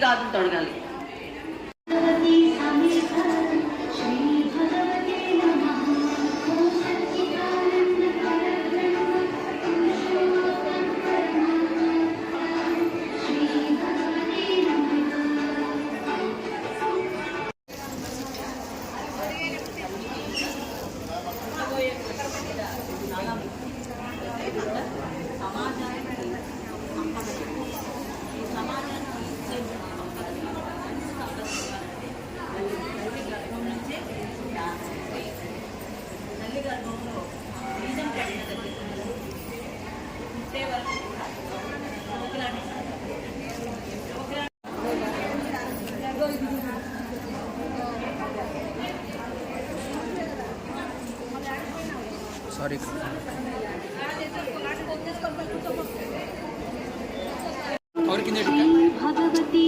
ಕಾದು ತೊಡಗಲಿ సారీ ఎవరి కింద భగవతి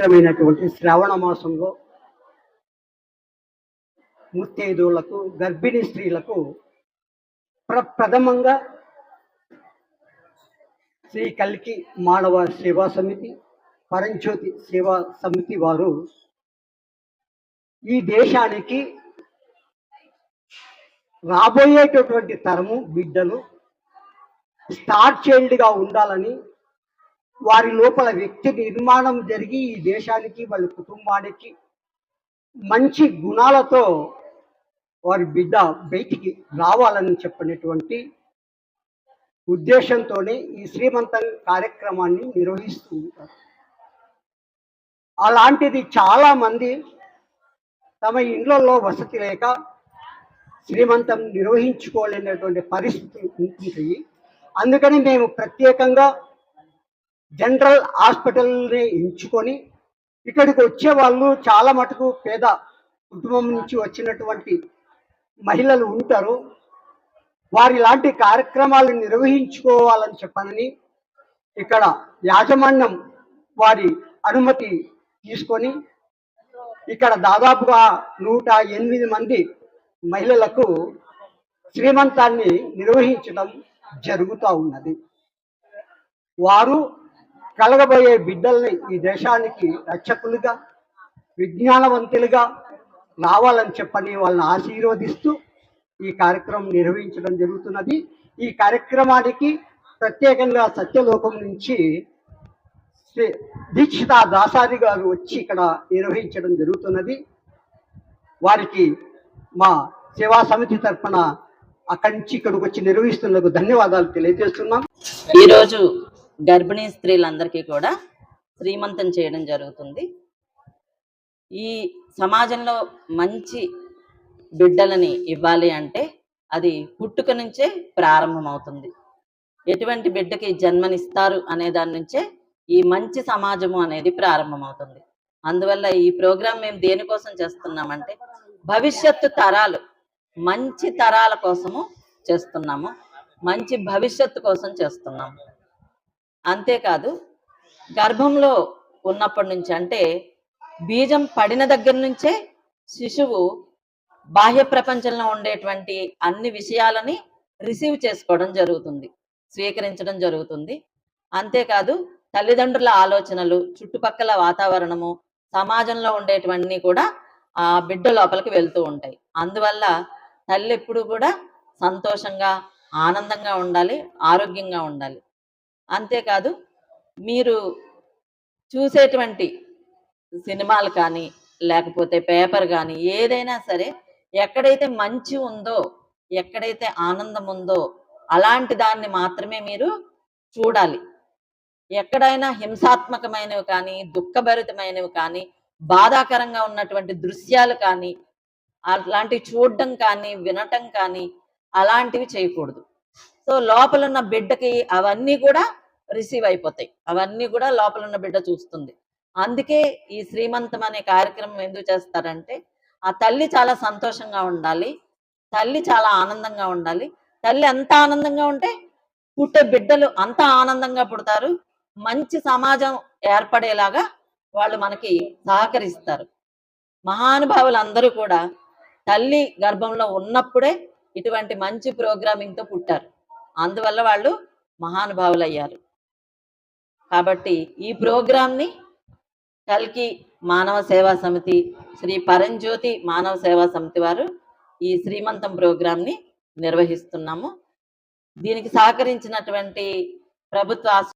పవిత్రమైనటువంటి శ్రావణ మాసంలో ముత్తైదువులకు గర్భిణీ స్త్రీలకు ప్రప్రథమంగా శ్రీ కల్కి మానవ సేవా సమితి పరంజ్యోతి సేవా సమితి వారు ఈ దేశానికి రాబోయేటటువంటి తరము బిడ్డలు స్టార్ చైల్డ్గా ఉండాలని వారి లోపల వ్యక్తి నిర్మాణం జరిగి ఈ దేశానికి వాళ్ళ కుటుంబానికి మంచి గుణాలతో వారి బిడ్డ బయటికి రావాలని చెప్పినటువంటి ఉద్దేశంతోనే ఈ శ్రీమంతం కార్యక్రమాన్ని నిర్వహిస్తూ ఉంటారు. అలాంటిది చాలామంది తమ ఇండ్లలో వసతి లేక శ్రీమంతం నిర్వహించుకోలేనటువంటి పరిస్థితి ఉంటుంది. అందుకని మేము ప్రత్యేకంగా జనరల్ హాస్పిటల్ని ఎంచుకొని ఇక్కడికి వచ్చే వాళ్ళు చాలా మటుకు పేద కుటుంబం నుంచి వచ్చినటువంటి మహిళలు ఉంటారు. వారి లాంటి కార్యక్రమాలు నిర్వహించుకోవాలని చెప్పనని ఇక్కడ యాజమాన్యం వారి అనుమతి తీసుకొని ఇక్కడ దాదాపుగా నూట ఎనిమిది మంది మహిళలకు శ్రీమంతాన్ని నిర్వహించడం జరుగుతూ ఉన్నది. వారు కలగబోయే బిడ్డల్ని ఈ దేశానికి రక్షకులుగా విజ్ఞానవంతులుగా రావాలని చెప్పని వాళ్ళని ఆశీర్వదిస్తూ ఈ కార్యక్రమం నిర్వహించడం జరుగుతున్నది. ఈ కార్యక్రమానికి ప్రత్యేకంగా సత్యలోకం నుంచి శ్రీ దీక్షిత దాసారి గారు వచ్చి ఇక్కడ నిర్వహించడం జరుగుతున్నది. వారికి మా సేవా సమితి తరఫున అక్కడి నుంచి ఇక్కడికి వచ్చి నిర్వహిస్తున్నందుకు ధన్యవాదాలు తెలియజేస్తున్నాం. ఈరోజు గర్భిణీ స్త్రీలందరికీ కూడా శ్రీమంతం చేయడం జరుగుతుంది. ఈ సమాజంలో మంచి బిడ్డలని ఇవ్వాలి అంటే అది పుట్టుక నుంచే ప్రారంభమవుతుంది. ఎటువంటి బిడ్డకి జన్మనిస్తారు అనే దాని నుంచే ఈ మంచి సమాజము అనేది ప్రారంభమవుతుంది. అందువల్ల ఈ ప్రోగ్రాం మేము దేనికోసం చేస్తున్నామంటే భవిష్యత్తు తరాలు మంచి తరాల కోసము చేస్తున్నాము. మంచి భవిష్యత్తు కోసం చేస్తున్నాము. అంతేకాదు గర్భంలో ఉన్నప్పటి నుంచి అంటే బీజం పడిన దగ్గర నుంచే శిశువు బాహ్య ప్రపంచంలో ఉండేటువంటి అన్ని విషయాలని రిసీవ్ చేసుకోవడం జరుగుతుంది స్వీకరించడం జరుగుతుంది. అంతేకాదు తల్లిదండ్రుల ఆలోచనలు చుట్టుపక్కల వాతావరణము సమాజంలో ఉండేటివన్నీ కూడా ఆ బిడ్డ లోపలికి వెళ్తూ ఉంటాయి. అందువల్ల తల్లి ఎప్పుడు కూడా సంతోషంగా ఆనందంగా ఉండాలి ఆరోగ్యంగా ఉండాలి. అంతేకాదు మీరు చూసేటువంటి సినిమాలు కానీ లేకపోతే పేపర్ కానీ ఏదైనా సరే ఎక్కడైతే మంచి ఉందో ఎక్కడైతే ఆనందం ఉందో అలాంటి దాన్ని మాత్రమే మీరు చూడాలి. ఎక్కడైనా హింసాత్మకమైనవి కానీ దుఃఖభరితమైనవి కానీ బాధాకరంగా ఉన్నటువంటి దృశ్యాలు కానీ అట్లాంటివి చూడడం కానీ వినటం కానీ అలాంటివి చేయకూడదు. సో లోపల ఉన్న బిడ్డకి అవన్నీ కూడా రిసీవ్ అయిపోతాయి. అవన్నీ కూడా లోపల ఉన్న బిడ్డ చూస్తుంది. అందుకే ఈ శ్రీమంతం అనే కార్యక్రమం ఎందుకు చేస్తారంటే ఆ తల్లి చాలా సంతోషంగా ఉండాలి తల్లి చాలా ఆనందంగా ఉండాలి. తల్లి ఎంత ఆనందంగా ఉంటే పుట్టే బిడ్డలు అంత ఆనందంగా పుడతారు. మంచి సమాజం ఏర్పడేలాగా వాళ్ళు మనకి సహకరిస్తారు. మహానుభావులు అందరూ కూడా తల్లి గర్భంలో ఉన్నప్పుడే ఇటువంటి మంచి ప్రోగ్రామింగ్తో పుట్టారు. అందువల్ల వాళ్ళు మహానుభావులు అయ్యారు కాబట్టి ఈ ప్రోగ్రామ్ని కల్కి మానవ సేవా సమితి శ్రీ పరంజ్యోతి మానవ సేవా సమితి వారు ఈ శ్రీమంతం ప్రోగ్రామ్ని నిర్వహిస్తున్నాము. దీనికి సహకరించినటువంటి ప్రభుత్వ